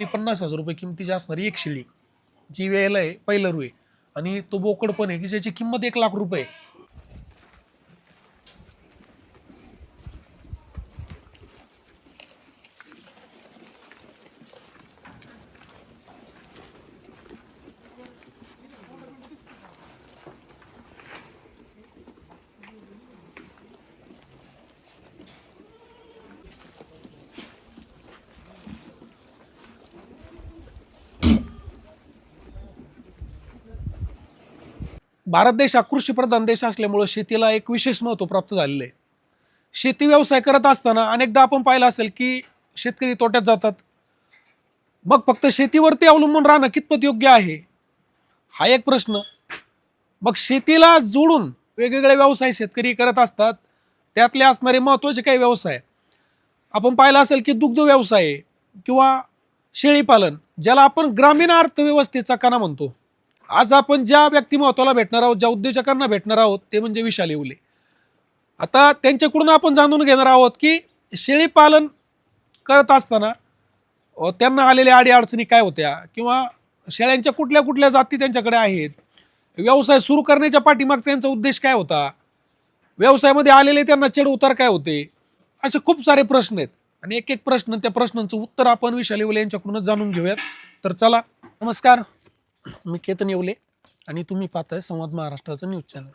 ती पन्नास हजार रुपये किमतीची असणारी एक शिळी जी वेळेला आहे पहिलं रुई आणि तो बोकड पण आहे की ज्याची किंमत एक लाख रुपये आहे. भारत देश हा कृषीप्रधान देश असल्यामुळं शेतीला एक विशेष महत्त्व प्राप्त झालेलं आहे. शेती व्यवसाय करत असताना अनेकदा आपण पाहिलं असेल की शेतकरी तोट्यात जातात. मग फक्त शेतीवरती अवलंबून राहणं कितपत योग्य आहे? हा एक प्रश्न. मग शेतीला जोडून वेगवेगळे व्यवसाय शेतकरी करत असतात. त्यातले असणारे महत्त्वाचे काही व्यवसाय. आपण पाहिलं असेल की दुग्ध व्यवसाय किंवा शेळीपालन ज्याला आपण ग्रामीण अर्थव्यवस्थेचा कणा म्हणतो. आज आपण ज्या व्यक्तिमत्वाला भेटणार आहोत ज्या उद्योजकांना भेटणार आहोत ते म्हणजे विशाल येवले. आता त्यांच्याकडून आपण जाणून घेणार आहोत की शेळीपालन करत असताना त्यांना आलेल्या आडी अडचणी काय होत्या? किंवा शेळ्यांच्या कुठल्या कुठल्या जाती त्यांच्याकडे आहेत? व्यवसाय सुरू करण्याच्या पाठीमागचा यांचा उद्देश काय होता? व्यवसायामध्ये आलेले त्यांना चढ उतार काय होते? असे खूप सारे प्रश्न आहेत. आणि एक एक प्रश्न त्या प्रश्नांचं उत्तर आपण विशाल येवले यांच्याकडूनच जाणून घेऊयात. तर चला नमस्कार. मी केतन येवले आणि तुम्ही पाहताय संवाद महाराष्ट्राचं न्यूज चॅनल.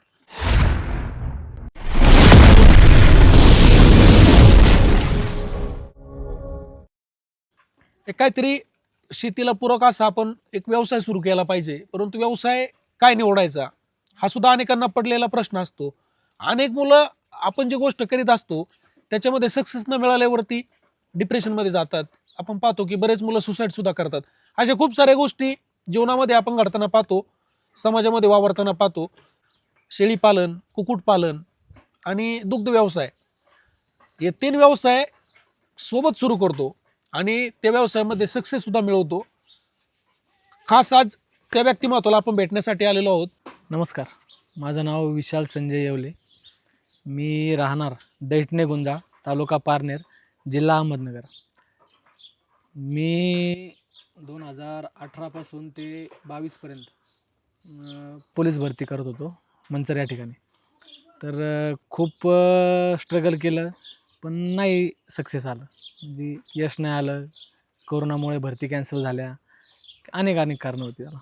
एक काहीतरी शेतीला पूरक असा आपण एक व्यवसाय सुरू केला पाहिजे परंतु व्यवसाय काय निवडायचा? हा सुद्धा अनेकांना पडलेला प्रश्न असतो. अनेक मुलं आपण जी गोष्ट करीत असतो त्याच्यामध्ये सक्सेस न मिळाल्यावरती डिप्रेशनमध्ये जातात. आपण पाहतो की बरेच मुलं सुसाईड सुद्धा करतात. अशा खूप साऱ्या गोष्टी जीवनामध्ये आपण घडताना पाहतो समाजामध्ये वावरताना पाहतो शेळीपालन कुक्कुटपालन आणि दुग्ध व्यवसाय. हे तीन व्यवसाय सोबत सुरू करतो आणि त्या व्यवसायामध्ये सक्सेस सुद्धा मिळवतो. खास आज त्या व्यक्तिमत्वाला आपण भेटण्यासाठी आलेलो आहोत. नमस्कार. माझं नाव विशाल संजय येवले. मी राहणार दैठणे गुंजा तालुका पारनेर जिल्हा अहमदनगर. मी दोन हजार अठरापासून ते बावीसपर्यंत पोलीस भरती करत होतो मंचर या ठिकाणी. तर खूप स्ट्रगल केलं पण नाही सक्सेस आलं. म्हणजे यश नाही आलं कोरोनामुळे भरती कॅन्सल झाल्या अनेक अनेक कारणं होती त्याला.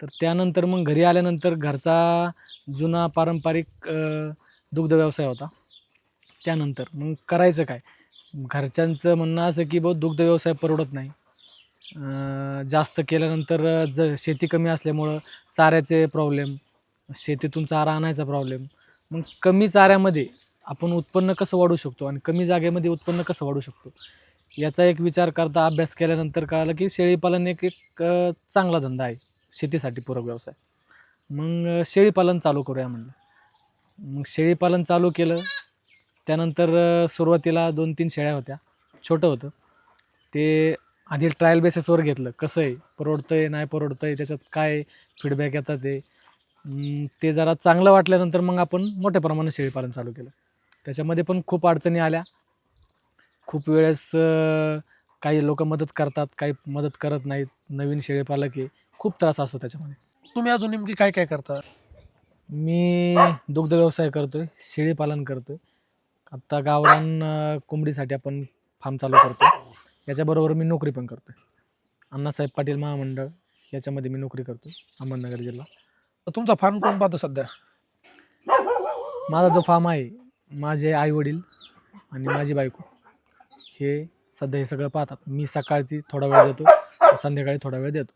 तर त्यानंतर मग घरी आल्यानंतर घरचा जुना पारंपरिक दुग्ध व्यवसाय होता. त्यानंतर मग करायचं काय? घरच्यांचं म्हणणं असं की बहुत दुग्ध व्यवसाय परवडत नाही. जास्त केल्यानंतर ज शेती कमी असल्यामुळं चाऱ्याचे प्रॉब्लेम शेतीतून चारा आणायचा प्रॉब्लेम मग कमी चाऱ्यामध्ये आपण उत्पन्न कसं वाढवू शकतो आणि कमी जागेमध्ये उत्पन्न कसं वाढू शकतो? याचा एक विचार करता अभ्यास केल्यानंतर कळालं की शेळीपालन एक एक चांगला धंदा आहे शेतीसाठी पूरक व्यवसाय. मग शेळीपालन चालू करूया म्हणलं. मग शेळीपालन चालू केलं त्यानंतर सुरुवातीला दोन तीन शेळ्या होत्या छोटं होतं. ते आधी ट्रायल बेसिसवर घेतलं. कसं आहे? परवडतं आहे नाही परवडतं आहे त्याच्यात काय फीडबॅक येतात ते? ते जरा चांगलं वाटल्यानंतर मग आपण मोठ्या प्रमाणात शेळीपालन चालू केलं. त्याच्यामध्ये पण खूप अडचणी आल्या. खूप वेळेस काही लोक मदत करतात काही मदत करत नाहीत. नवीन शेळीपालक आहे. खूप त्रास असतो त्याच्यामध्ये. तुम्ही अजून नेमकी काय काय करता? मी दुग्ध व्यवसाय करतोय शेळीपालन करतोय. आत्ता गावरान कोंबडीसाठी आपण फार्म चालू करतो याच्याबरोबर मी नोकरी पण करतोय. अण्णासाहेब पाटील महामंडळ याच्यामध्ये मी नोकरी करतो अहमदनगर जिल्हा. तर तुमचा फार्म कोण पाहतो सध्या? माझा जो फार्म आहे माझे आई वडील आणि माझी बायको हे सध्या हे सगळं पाहतात. मी सकाळची थोडा वेळ देतो संध्याकाळी थोडा वेळ देतो.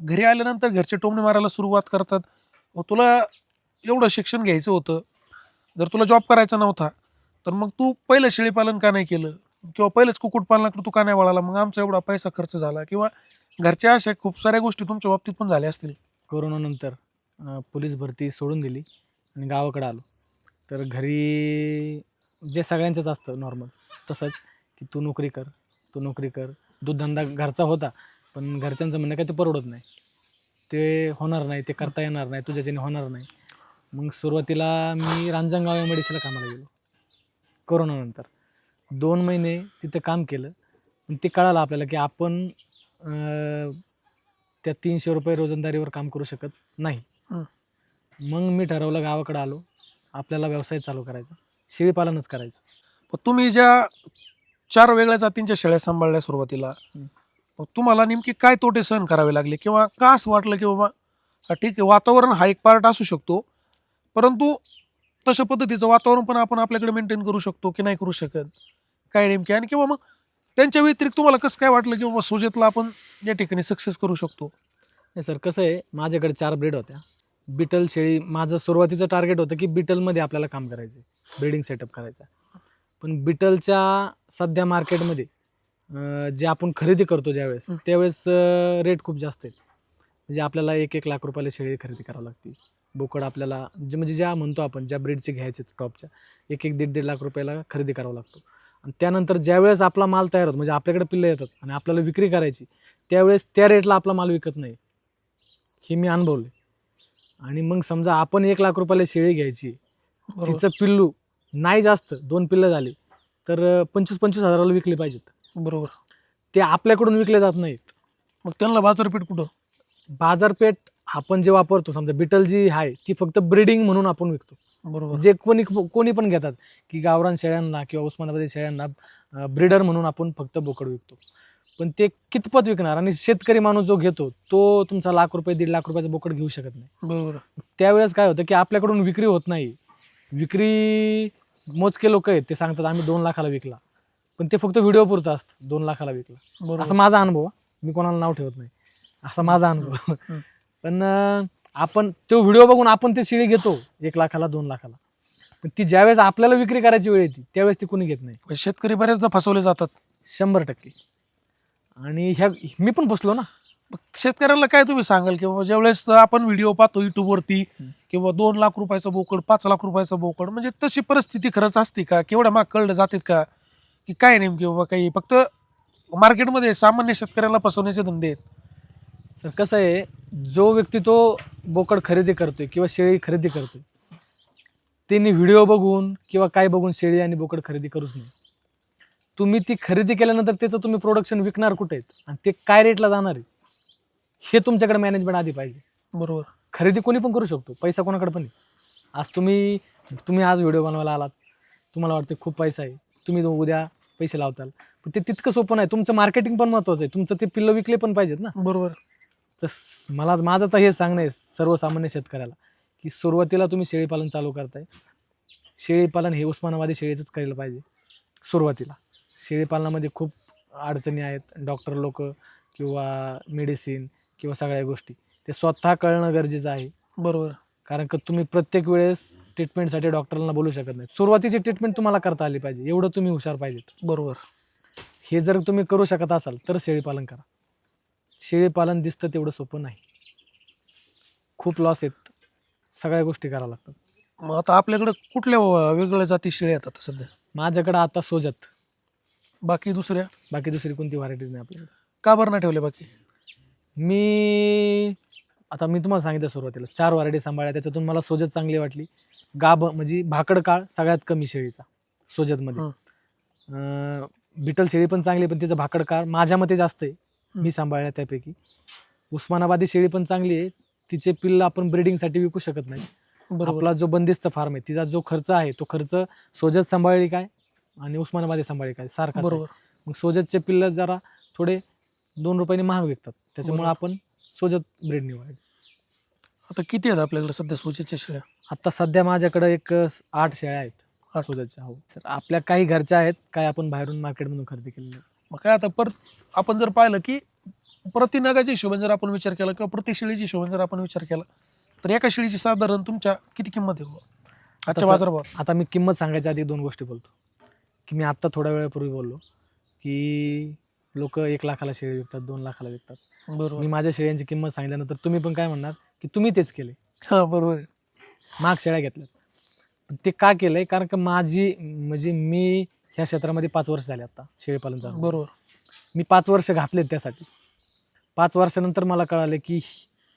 घरी आल्यानंतर घरचे टोमणे मारायला सुरुवात करतात. मग तुला एवढं शिक्षण घ्यायचं होतं. जर तुला जॉब करायचा नव्हता तर मग तू पहिलं शेळीपालन का नाही केलं? किंवा पहिलंच कुक्कुटपालनाकडे तू का नाही वळाला मग आमचा एवढा पैसा खर्च झाला किंवा घरच्या अशा खूप साऱ्या गोष्टी तुमच्या बाबतीत पण झाल्या असतील. कोरोनानंतर पोलीस भरती सोडून दिली आणि गावाकडे आलो. तर घरी जे सगळ्यांचंच असतं नॉर्मल तसंच की तू नोकरी कर तू नोकरी कर. दूधधंदा घरचा होता पण घरच्यांचं म्हणणं काय ते परवडत नाही. ते होणार नाही ते करता येणार नाही तुझ्याच्याने होणार नाही. मग सुरुवातीला मी रांजणगाव या मेडिसिनला कामाला गेलो कोरोनानंतर. दोन महिने तिथं काम केलं. पण ते कळालं आपल्याला की आपण त्या तीनशे रुपये रोजंदारीवर काम करू शकत नाही. मग मी ठरवलं गावाकडे आलो. आपल्याला व्यवसाय चालू करायचा. शेळीपालनच करायचं. मग तुम्ही ज्या चार वेगळ्या जातींच्या शेळ्या सांभाळल्या सुरुवातीला. मग तुम्हाला नेमकी काय तोटे सहन करावे लागले? किंवा का असं वाटलं की बाबा हा ठीक आहे वातावरण हा एक पार्ट असू शकतो परंतु तशा पद्धतीचं वातावरण पण आपण आपल्याकडे मेंटेन करू शकतो की नाही करू शकत? काय नेमके? आणि किंवा मग त्यांच्या व्यतिरिक्त तुम्हाला कसं काय वाटलं की बाबा सुजेतला आपण या ठिकाणी सक्सेस करू शकतो? नाही सर कसं आहे माझ्याकडे चार ब्रीड होत्या. बिटल शेळी माझं सुरुवातीचं टार्गेट होतं की बिटलमध्ये आपल्याला काम करायचं ब्रीडिंग सेटअप करायचा. पण बिटलच्या सध्या मार्केटमध्ये जे आपण खरेदी करतो ज्यावेळेस. त्यावेळेस रेट खूप जास्त आहेत. म्हणजे आपल्याला एक एक लाख रुपयाला शेळी खरेदी करावी लागते. बोकड आपल्याला जे म्हणजे ज्या म्हणतो आपण ज्या ब्रीडचे घ्यायचे टॉपच्या एक एक दीड दीड लाख रुपयाला खरेदी करावा लागतो. आणि त्यानंतर ज्यावेळेस आपला माल तयार होतो म्हणजे आपल्याकडे पिल्लं येतात आणि आपल्याला विक्री करायची त्यावेळेस त्या रेटला आपला माल विकत नाही. हे मी अनुभवले आणि मग समजा आपण एक लाख रुपयाला शेळी घ्यायची तिचं पिल्लू नाही जास्त दोन पिल्लं झाली तर पंचवीस पंचवीस हजाराला विकली पाहिजेत. बरोबर. ते आपल्याकडून विकले जात नाहीत. मग त्यांना बाजारपेठ कुठं? बाजारपेठ आपण जे वापरतो समजा बिटल जी आहे ती फक्त ब्रीडिंग म्हणून आपण विकतो. बरोबर. जे कोणी कोणी पण घेतात की गावरान शेळ्यांना किंवा उस्मानाबादी शेळ्यांना ब्रीडर म्हणून आपण फक्त बोकड विकतो. पण ते कितपत विकणार? आणि शेतकरी माणूस जो घेतो तो तुमचा लाख रुपये दीड लाख रुपयाचा बोकड घेऊ शकत नाही. बरोबर. त्यावेळेस काय होतं की आपल्याकडून विक्री होत नाही. विक्री मोजके लोक आहेत ते सांगतात आम्ही दोन लाखाला विकला. पण ते फक्त व्हिडिओ पुरतं असतं दोन लाखाला विकला. असा माझा अनुभव. मी कोणाला नाव ठेवत नाही. असा माझा अनुभव. पण अं, आपण तो व्हिडिओ बघून आपण ते शिळी घेतो एक लाखाला दोन लाखाला. पण ती ज्यावेळेस आपल्याला विक्री करायची वेळ येते त्यावेळेस ती कोणी घेत नाही. शेतकरी बऱ्याचदा फसवले जातात. शंभर टक्के. आणि ह्या मी पण फसलो ना. मग शेतकऱ्याला काय तुम्ही सांगाल? की बाबा ज्यावेळेस आपण व्हिडिओ पाहतो युट्यूबवरती. किंवा दोन लाख रुपयाचा बोकड पाच लाख रुपयाचा बोकड म्हणजे तशी परिस्थिती खरंच असते का? केवढ्या माग कळलं जातात का? की काय नेमकी बाबा काही फक्त मार्केटमध्ये सामान्य शेतकऱ्याला फसवण्याचे धंदे आहेत. तर कसं आहे जो व्यक्ती तो बोकड खरेदी करतोय किंवा शेळी खरेदी करतोय त्यांनी व्हिडिओ बघून किंवा काय बघून शेळी आणि बोकड खरेदी करूच नाही तुम्ही ती खरेदी केल्यानंतर त्याचं तुम्ही प्रोडक्शन विकणार कुठे आहेत आणि ते काय रेटला जाणार आहे हे तुमच्याकडे मॅनेजमेंट आधी पाहिजे. बरोबर. खरेदी कोणी पण करू शकतो पैसा कोणाकडे पण आहे. आज तुम्ही तुम्ही आज व्हिडिओ बनवायला आलात तुम्हाला वाटतं खूप पैसा आहे तुम्ही उद्या पैसे लावताल. पण ते तितकं सोपं नाही तुमचं मार्केटिंग पण महत्त्वाचं आहे तुमचं ते पिल्लं विकले पण पाहिजेत ना. बरोबर. तर मला माझं तर हे सांगणं आहे सर्वसामान्य शेतकऱ्याला की सुरुवातीला तुम्ही शेळीपालन चालू करताय. शेळीपालन हे उस्मानाबादी शेळीचंच करायला पाहिजे सुरुवातीला. शेळीपालनामध्ये खूप अडचणी आहेत डॉक्टर लोक किंवा मेडिसिन किंवा सगळ्या गोष्टी ते स्वतः कळणं गरजेचं आहे. बरोबर. कारण का तुम्ही प्रत्येक वेळेस ट्रीटमेंटसाठी डॉक्टरांना बोलू शकत नाही सुरुवातीची ट्रीटमेंट तुम्हाला करता आली पाहिजे एवढं तुम्ही हुशार पाहिजेत. बरोबर. हे जर तुम्ही करू शकत असाल तर शेळीपालन करा. शेळीपालन दिसतं तेवढं सोपं नाही. खूप लॉस आहेत. सगळ्या गोष्टी कराव्या लागतात. मग आता आपल्याकडे कुठल्या व- वेगवेगळ्या जाती शेळ्या आहेत आता सध्या? माझ्याकडं आता सोजत. बाकी दुसऱ्या? बाकी दुसरी कोणती व्हरायटीज नाही आपल्याकडे. का बरं नाही ठेवल्या बाकी? मी आता मी तुम्हाला सांगितलं सुरुवातीला चार व्हरायटी सांभाळल्या त्याच्यातून मला सोजत चांगली वाटली. गाब म्हणजे भाकड काळ सगळ्यात कमी शेळीचा सोजतमध्ये. बिटल शेळी पण चांगली पण तिचं भाकड काळ माझ्या मते जास्त आहे. मी सांभाळल्या त्यापैकी. उस्मानाबादी शेळी पण चांगली आहे. तिचे पिल्ल आपण ब्रिडिंगसाठी विकू शकत नाही. बरोबर. आपला जो बंदिस्त फार्म आहे तिचा जो खर्च आहे तो खर्च सोजत सांभाळली काय आणि उस्मानाबादी सांभाळली काय? सारखा बरोबर. मग सोजतचे पिल्ल जरा थोडे दोन रुपयांनी महाग विकतात. त्याच्यामुळे. आपण सोजत ब्रीड निवडायची. आता किती आहेत आपल्याकडे सध्या सुजेच्या शेळ्या? आता सध्या माझ्याकडे एक आठ शेळ्या आहेत. सोजतच्या हो. सर आपल्या काही घरच्या आहेत काय आपण बाहेरून मार्केटमधून खरेदी केलेल्या. मग काय आता पर आपण जर पाहिलं की प्रति नगाच्या हिशोबाने जर आपण विचार केला किंवा प्रति शेळीच्या हिशोबाने जर आपण विचार केला तर एका शेळीची साधारण तुमच्या किती किंमत आहे बुवा? आजच्या सर- बाजारभावात. आता मी किंमत सांगायच्या आधी दोन गोष्टी बोलतो. की मी आत्ता थोड्या वेळापूर्वी बोललो की लोक एक लाखाला शेळी विकतात दोन लाखाला विकतात. मी बरोबर माझ्या शेळ्यांची किंमत सांगितल्यानंतर तुम्ही पण काय म्हणणार की तुम्ही तेच केले. हा बरोबर आहे. महाग शेळ्या घेतल्यात. पण ते का केलंय? कारण का माझी म्हणजे मी ह्या क्षेत्रामध्ये पाच वर्ष झाले आता शेळीपालन चालू. बरोबर. मी पाच वर्ष घातलेत त्यासाठी. पाच वर्षानंतर मला कळालं की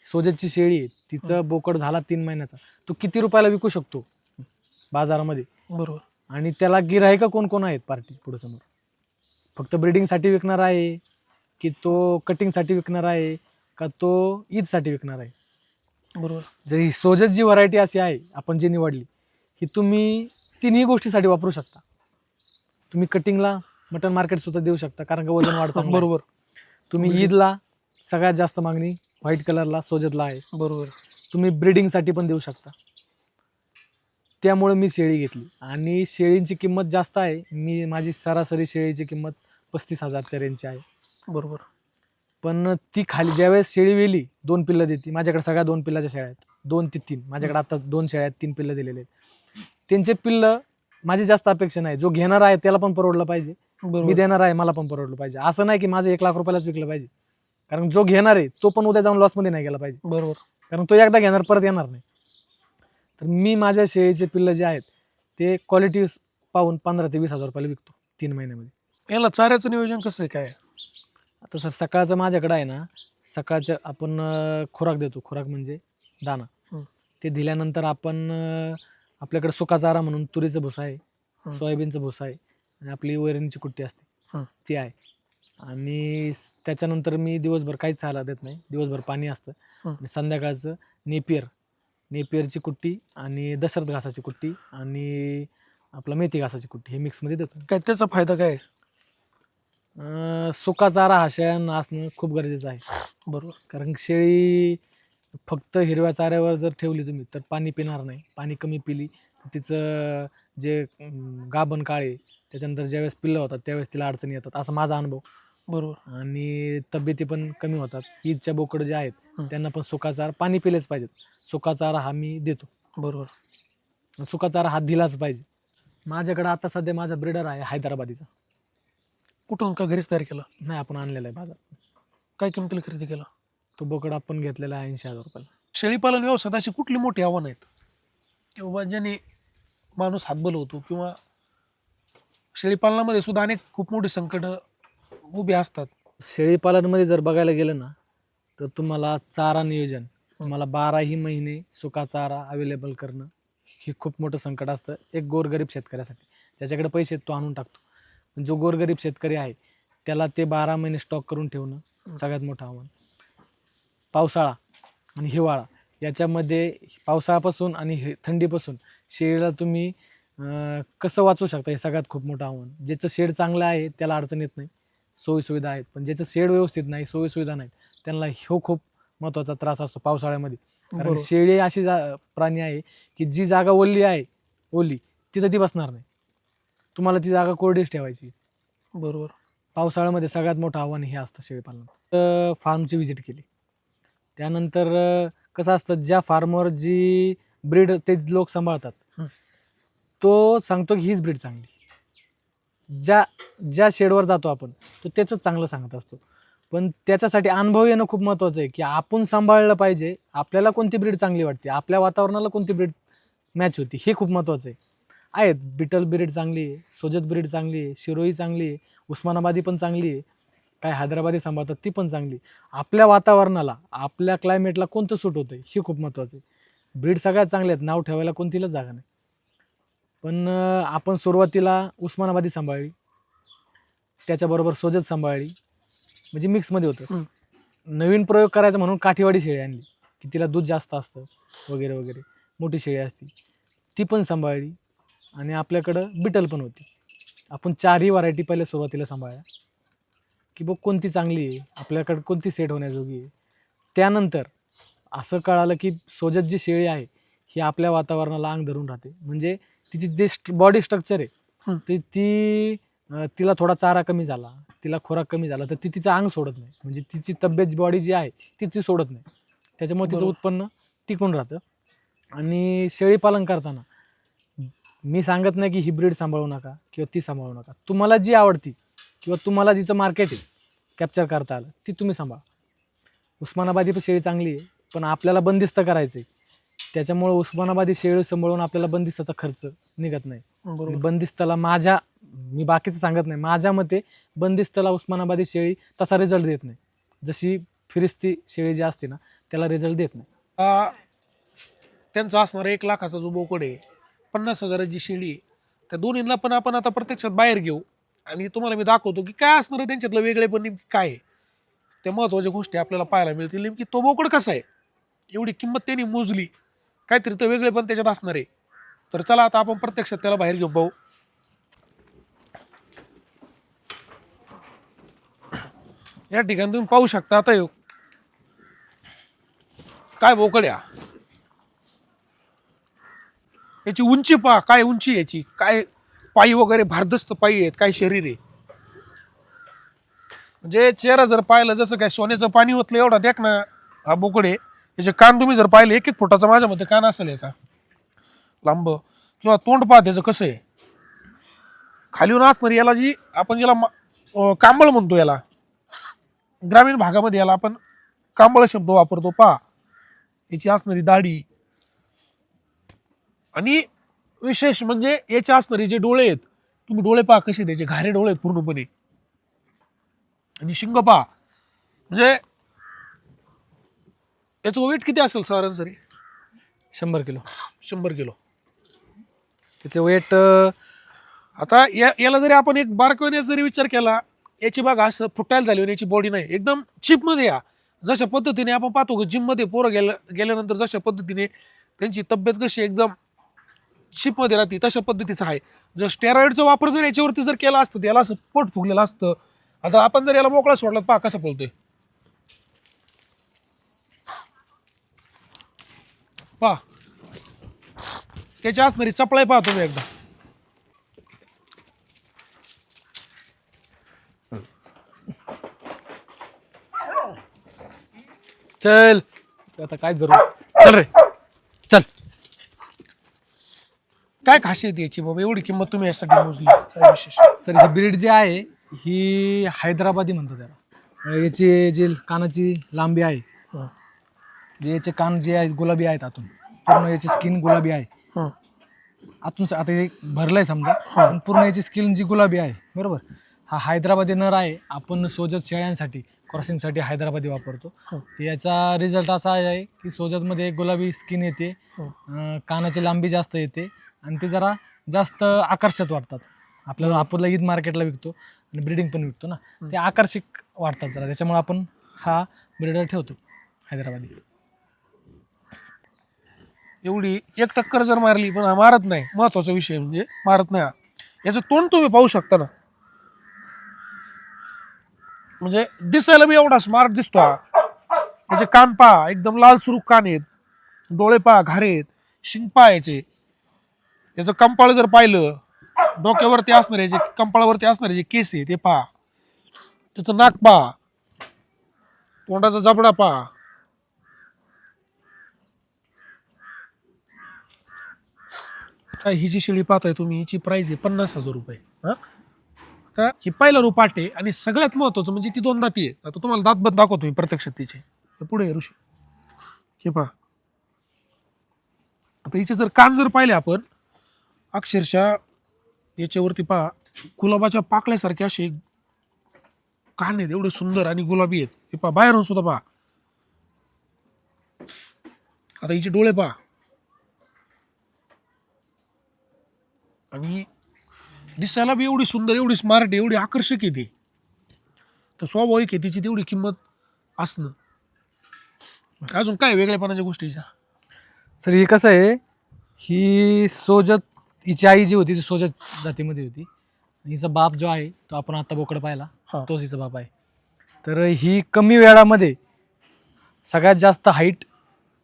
सोजतची शेळी आहे तिचं बोकड झाला तीन महिन्याचा. तो किती रुपयाला विकू शकतो बाजारामध्ये? बरोबर. आणि त्याला गिरायका कोण कोण आहेत पार्टी पुढे समोर? फक्त ब्रिडिंगसाठी विकणार आहे की तो कटिंगसाठी विकणार आहे का तो ईदसाठी विकणार आहे? बरोबर. जर ही सोजत जी व्हरायटी अशी आहे आपण जी निवडली ही तुम्ही तिन्ही गोष्टीसाठी वापरू शकता. तुम्ही कटिंगला मटन मार्केट सुद्धा देऊ शकता कारण का वजन वाढ चांगलं आहे. बरोबर. तुम्ही म्हणजे- ईदला सगळ्यात जास्त मागणी व्हाईट कलरला सोजतला आहे. बरोबर. तुम्ही ब्रिडिंगसाठी पण देऊ शकता. त्यामुळे मी शेळी घेतली. आणि शेळींची किंमत जास्त आहे. मी माझी सरासरी शेळीची किंमत पस्तीस हजारच्या रेंजची आहे. बरोबर. पण ती खाली ज्यावेळेस शेळी वेली दोन पिल्लं देते. माझ्याकडे सगळ्या दोन पिल्लाच्या शेळ्या आहेत. दोन ते तीन. माझ्याकडे आता दोन शेळ्या आहेत तीन पिल्लं दिलेले आहेत. त्यांचे पिल्लं माझी जास्त अपेक्षा नाही. जो घेणार आहे त्याला पण परवडलं पाहिजे. मी बरोबर. देणार आहे मला पण परवडलं पाहिजे. असं नाही की माझं एक लाख रुपयालाच विकलं पाहिजे. कारण जो घेणार आहे तो पण उद्या जाऊन लॉसमध्ये नाही गेला पाहिजे. बरोबर. कारण तो एकदा घेणार परत येणार नाही. तर मी माझ्या शेळीचे पिल्लं जे आहेत ते क्वालिटी पाहून पंधरा ते वीस हजार रुपयाला विकतो तीन महिन्यामध्ये. याला चाऱ्याचं नियोजन कसं आहे काय? आता सर सकाळचं माझ्याकडे आहे ना सकाळचं आपण अं, खुराक देतो. खुराक म्हणजे दाना हं. ते दिल्यानंतर आपण अं, आपल्याकडे सुका चारा म्हणून तुरीचं भुसा आहे. सोयाबीनचं भुसा आहे आणि आपली वैरणीची कुट्टी असते हं. ती आहे आणि स- त्याच्यानंतर मी दिवसभर काहीच खायला देत नाही दिवसभर पाणी असतं हं. आणि संध्याकाळचं नेपियर नेपियरची कुट्टी आणि दशरथ घासाची कुट्टी आणि आपला मेथी घासाची कुट्टी हे मिक्समध्ये देतो काय त्याचा फायदा काय आहे? अं, सुका चारा हा शेळ्यांना असणं खूप गरजेचं आहे बरोबर कारण शेळी फक्त हिरव्या चाऱ्यावर जर ठेवली तुम्ही तर पाणी पिणार नाही. पाणी कमी पिली तिचं जे गाभण काळे त्याच्यानंतर ज्यावेळेस पिल्लं होतात त्यावेळेस तिला अडचणी येतात. असा माझा अनुभव. बरोबर. आणि तब्येती पण कमी होतात. ईदच्या बोकड जे आहेत. त्यांना पण सुका चारा पाणी पिलेच पाहिजेत. सुका चारा हा मी देतो. बरोबर. सुका चारा हा दिलाच पाहिजे. माझ्याकडे आता सध्या माझा ब्रिडर आहे हैदराबादीचा. कुठून का घरीच तयार केला? नाही आपण आणलेला आहे बाजार. काय किमतीला खरेदी केला? तो बोकड आपण घेतलेला आहे ऐंशी हजार रुपयाला. शेळीपालन व्यवसायात अशी कुठली मोठी आव्हानं आहेत? किंवा ज्याने माणूस हातबल होतो किंवा शेळीपालनामध्ये सुद्धा अनेक खूप मोठी संकट उभी असतात. शेळीपालनमध्ये जर बघायला गेलं ना तर तुम्हाला चारा नियोजन तुम्हाला बाराही महिने सुका चारा अवेलेबल करणं हे खूप मोठं संकट असतं. एक गोरगरीब शेतकऱ्यासाठी ज्याच्याकडे पैसे आहेत तो आणून टाकतो. जो गोरगरीब शेतकरी आहे त्याला ते बारा महिने स्टॉक करून ठेवणं सगळ्यात मोठं आव्हान. पावसाळा आणि हिवाळा याच्यामध्ये पावसाळ्यापासून आणि हे थंडीपासून शेळीला तुम्ही कसं वाचू शकता हे सगळ्यात खूप मोठं आव्हान. ज्याचं शेड चांगलं आहे त्याला अडचण येत नाही. सोयीसुविधा आहेत. पण ज्याचं शेड व्यवस्थित नाही सोयीसुविधा नाहीत त्यांना ह्यो खूप महत्त्वाचा त्रास असतो पावसाळ्यामध्ये. कारण शेळी अशी जा प्राणी आहे की जी जागा ओली आहे ओली तिथं ती बसणार नाही. तुम्हाला ती जागा कोरडीच ठेवायची. बरोबर. पावसाळ्यामध्ये सगळ्यात मोठं आव्हान हे असतं शेळीपालनात तर फार्मची व्हिजिट केली. त्यानंतर कसं असतं ज्या फार्मवर जी ब्रीड ते लोक सांभाळतात. तो सांगतो की हीच ब्रीड चांगली. ज्या ज्या शेडवर जातो आपण तो त्याचंच चांगलं सांगत असतो. पण त्याच्यासाठी अनुभव येणं खूप महत्त्वाचं आहे की आपण सांभाळलं पाहिजे आपल्याला कोणती ब्रीड चांगली वाटते आपल्या वातावरणाला कोणती ब्रीड मॅच होती हे खूप महत्त्वाचं आहे. आहेत बिटल ब्रीड चांगली आहे सोजत ब्रीड चांगली आहे शिरोई चांगली आहे उस्मानाबादी पण चांगली आहे काय हैदराबादी सांभाळतात ती पण चांगली. आपल्या वातावरणाला आपल्या क्लायमेटला कोणतं सूट होतं हे खूप महत्त्वाचं आहे. ब्रीड सगळ्यात चांगल्या आहेत नाव ठेवायला कोणतीलाच जागा नाही. पण आपण सुरुवातीला उस्मानाबादी सांभाळली. त्याच्याबरोबर सोजत सांभाळली. म्हणजे मिक्समध्ये होतं. नवीन प्रयोग करायचा म्हणून काठीवाडी शेळी आणली. की तिला दूध जास्त असतं वगैरे वगैरे. मोठी शेळी असती. ती पण सांभाळली. आणि आपल्याकडं बिटल पण होती. आपण चारही व्हरायटी पहिले सुरुवातीला सांभाळल्या. की बघ कोणती चांगली आहे आपल्याकडं कोणती सेट होण्याजोगी आहे. त्यानंतर असं कळालं की सोजत जी शेळी आहे ही आपल्या वातावरणाला अंग धरून राहते. म्हणजे तिची जे बॉडी स्ट्रक्चर आहे. ते ती तिला थोडा चारा कमी झाला तिला खोराक कमी झाला तर ती तिचं अंग सोडत नाही. म्हणजे तिची तब्येत बॉडी जी आहे ती ती सोडत नाही. त्याच्यामुळे तिचं. उत्पन्न टिकून राहतं. आणि शेळीपालन करताना मी सांगत नाही की ही ब्रीड सांभाळू नका किंवा ती सांभाळू नका. तुम्हाला जी आवडती किंवा तुम्हाला जिचं मार्केट आहे कॅप्चर करता आलं ती तुम्ही सांभाळा. उस्मानाबादी पण शेळी चांगली आहे पण आपल्याला बंदिस्त करायचं आहे त्याच्यामुळे उस्मानाबादी शेळी सांभाळून आपल्याला बंदिस्ताचा खर्च निघत नाही. बंदिस्ताला माझ्या मी बाकीचं सांगत नाही माझ्या मते बंदिस्ताला उस्मानाबादी शेळी तसा रिझल्ट देत नाही. जशी फिरिस्ती शेळी जी असते ना त्याला रिझल्ट देत नाही. त्यांचा असणारा एक लाखाचा जो बोकड आहे पन्नास हजाराची शेळी आहे. त्या दोन्हींना पण आपण आता प्रत्यक्षात बाहेर घेऊ. आणि तुम्हाला मी दाखवतो की काय असणार आहे त्यांच्यातलं वेगळेपण नेमकी काय आहे. त्या महत्त्वाच्या गोष्टी आपल्याला पाहायला मिळतील. नेमकी तो बोकड कसा आहे? एवढी किंमत त्यांनी मोजली. काहीतरी तर वेगळे पण त्याच्यात असणार आहे. तर चला आता आपण प्रत्यक्षात त्याला बाहेर घेऊ. पाहू या ठिकाणी तुम्ही पाहू शकता आता येऊ काय बोकड्या याची उंची पहा. काय उंची याची? काय पायी वगैरे भारदस्त पायी आहेत काय शरीर आहे. म्हणजे चेहरा जर पाहिलं जसं काय सोन्याचं पाणी होतलं एवढा देख ना हा बोकडे याचे कान तुम्ही जर पाहिले एक एक फुटाचा माझ्या मते कान असेल याचा. लांब. किंवा तोंड पाहत त्याचं कसं आहे. खालीवर असणार याला जी आपण याला कांबळ म्हणतो याला. ग्रामीण भागामध्ये याला आपण कांबळ शब्द वापरतो पहा. याची असणारी दाढी. आणि विशेष म्हणजे याचे असणारे जे डोळे आहेत तुम्ही डोळे पहा कसे त्याचे घारे डोळे आहेत पूर्णपणे. आणि शिंग पहा. म्हणजे याचं वेट किती असेल सरासरी शंभर किलो. शंभर किलो. त्याचे वेट आता या याला जरी आपण एक बारकाईने जरी विचार केला याची बघा असं फुटायला झाली आणि याची बॉडी नाही. एकदम चिपमध्ये या. जशा पद्धतीने आपण पाहतो की जिममध्ये पोरं गेल्या गेल्यानंतर जशा पद्धतीने त्यांची तब्येत कशी एकदम चिपमध्ये राहते तशा पद्धतीचं आहे. जर स्टेरॉइडचा वापर जर याच्यावरती जर केला असतं त्याला असं पोट फुगलेलं असतं. आता आपण जर याला मोकळा सोडला पहा कसा बोलतोय पहा. त्याची असणारी चपळाई पहा तुम्ही एकदा. चल. आता काय जरूर चल रे चल काय खासियत याची बाबा एवढी किंमत तुम्ही यासाठी मोजली काय विशेष सर ही ब्रीड जी आहे ही हैदराबादी म्हणतात त्याला अं, याची जी कानाची लांबी आहे हं. जे याचे कान जे आहेत गुलाबी आहेत आतून पूर्ण याची स्किन गुलाबी आहे हं. आतून स- आता हे भरलंय समजा पण पूर्ण याची स्किन जी गुलाबी आहे बरोबर हा हैदराबादी नर आहे आपण सोजत शेळ्यांसाठी क्रॉसिंगसाठी हैदराबादी वापरतो हं. तर याचा रिझल्ट असा आहे की सोजतमध्ये गुलाबी स्किन येते हं. अं, कानाची लांबी जास्त येते आणि ते जरा जास्त आकर्षक वाटतात. आपल्याला आपल्याला ईद मार्केटला विकतो आणि ब्रिडिंग पण विकतो ना. ते आकर्षक वाटतात जरा. त्याच्यामुळे आपण हा ब्रिडर ठेवतो हैदराबादी. एवढी एक टक्कर जर मारली पण हा मारत नाही. महत्त्वाचा विषय म्हणजे मारत नाही हा. याचं तोंड तुम्ही पाहू शकता ना. म्हणजे दिसायला बी एवढा स्मार्ट दिसतो हा. याचे कान पहा एकदम लाल सुरूक कान आहेत. डोळे पहा घारे आहेत. शिंग पहा याचे. याचं कंपाळ जर पाहिलं डोक्यावरती असणारे जे कंपाळावरती असणारे जे केस आहे ते पहा. त्याचं नाक पहा. तोंडाचा जबडा पहा. काय ही जी शेळी पाहताय तुम्ही हिची प्राइस आहे पन्नास हजार रुपये हा? आता ही पहिला रुपाटे आहे आणि सगळ्यात महत्वाचं म्हणजे ती दोन दाती आहे आता तुम्हाला दात बद दाखवतो मी प्रत्यक्षात तिचे. पुढे ऋषी हे पहा. आता हिचे जर कान जर पाहिले आपण अक्षरशः याच्यावरती पहा गुलाबाच्या पाकल्यासारखे असे कान आहेत एवढे सुंदर आणि गुलाबी आहेत. हे पहा बाहेरून सुद्धा पहा. आता हिचे डोळे पहा. आणि दिसायला बी एवढी सुंदर एवढी स्मार्ट एवढी आकर्षक आहे ती. तर स्वाभाविक आहे तिची तेवढी किंमत असणं. अजून काय वेगळ्यापणाच्या गोष्टीच्या? सर हे कसं आहे? ही सोजत हिची आई जी होती ती सोजत जातीमध्ये होती. हिचा बाप जो आहे तो आपण आता बोकड पाहिला. हा. तोच हिचा बाप आहे. तर ही कमी वेळामध्ये सगळ्यात जास्त हाईट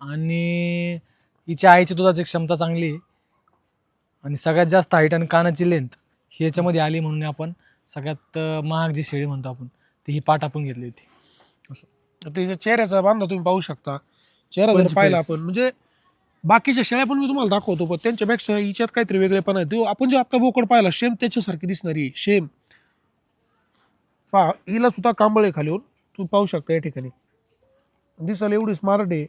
आणि हिच्या आईची दुधाची क्षमता चांगली आहे. आणि सगळ्यात जास्त हाईट आणि कानाची लेंथ ही याच्यामध्ये आली म्हणून आपण सगळ्यात अं, महाग जी शेळी म्हणतो आपण ती ही पाठ आपण घेतली होती. तर तिच्या चेहऱ्याचा बांधा तुम्ही पाहू शकता. चेहरा जर. पाहिला आपण म्हणजे बाकीच्या शेळ्या पण मी तुम्हाला दाखवतो पण त्यांच्यापेक्षा हिच्यात काहीतरी वेगळेपणा आहे. तो आपण जे आता बोकड पाहिला शेम त्याच्यासारखी दिसणारी शेम. पहा हिला सुद्धा कांबळे खाली होऊन पाहू शकता या ठिकाणी. दिसायला एवढी स्मार्ट आहे.